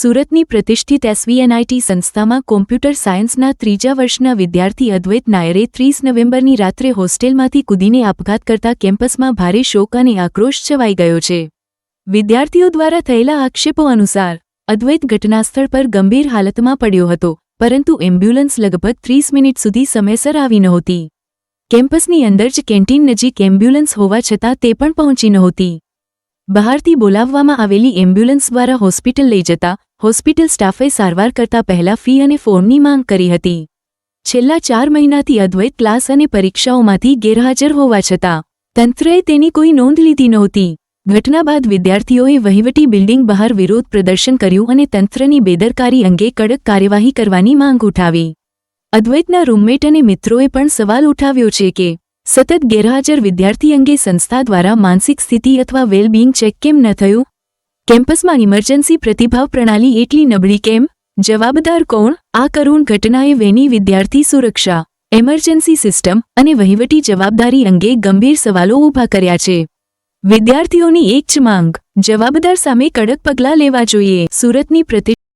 સુરતની પ્રતિષ્ઠિત એસવીએનઆઈટી સંસ્થામાં કોમ્પ્યુટર સાયન્સના ત્રીજા વર્ષના વિદ્યાર્થી અદ્વૈત નાયરે ત્રીસ નવેમ્બરની રાત્રે હોસ્ટેલમાંથી કૂદીને આપઘાત કરતા કેમ્પસમાં ભારે શોક અને આક્રોશ છવાઈ ગયો છે. વિદ્યાર્થીઓ દ્વારા થયેલા આક્ષેપો અનુસાર, અદ્વૈત ઘટનાસ્થળ પર ગંભીર હાલતમાં પડ્યો હતો, પરંતુ એમ્બ્યુલન્સ લગભગ ત્રીસ મિનિટ સુધી સમયસર આવી નહોતી. કેમ્પસની અંદર જ કેન્ટીન નજીક એમ્બ્યુલન્સ હોવા છતાં તે પણ પહોંચી નહોતી. બહારથી બોલાવવામાં આવેલી એમ્બ્યુલન્સ દ્વારા હોસ્પિટલ લઈ જતા હોસ્પિટલ સ્ટાફે સારવાર કરતા પહેલા ફી અને ફોર્મની માંગ કરી હતી. છેલ્લા ચાર મહિનાથી અદ્વૈત ક્લાસ અને પરીક્ષાઓમાંથી ગેરહાજર હોવા છતાં, તંત્રએ તેની કોઈ નોંધ લીધી નહોતી. ઘટના બાદ વિદ્યાર્થીઓએ વહીવટી બિલ્ડિંગ બહાર વિરોધ પ્રદર્શન કર્યું અને તંત્રની બેદરકારી અંગે કડક કાર્યવાહી કરવાની માંગ ઉઠાવી. અદ્વૈતના રૂમમેટ અને મિત્રોએ પણ સવાલ ઉઠાવ્યો છે કે, સતત ગેરહાજર વિદ્યાર્થી અંગે સંસ્થા દ્વારા માનસિક સ્થિતિ અથવા વેલબિંગ ચેક કેમ ન થયું? કેમ્પસમાં ઇમરજન્સી પ્રતિભાવ પ્રણાલી એટલી નબળી કેમ? જવાબદાર કોણ? આ કરુણ ઘટનાએ વેની વિદ્યાર્થી સુરક્ષા એમરજન્સી સિસ્ટમ અને વહીવટી જવાબદારી અંગે ગંભીર સવાલો ઊભા કર્યા છે. વિદ્યાર્થીઓની એક જ માંગ, જવાબદાર સામે કડક પગલાં લેવા જોઈએ. સુરતની પ્રતિ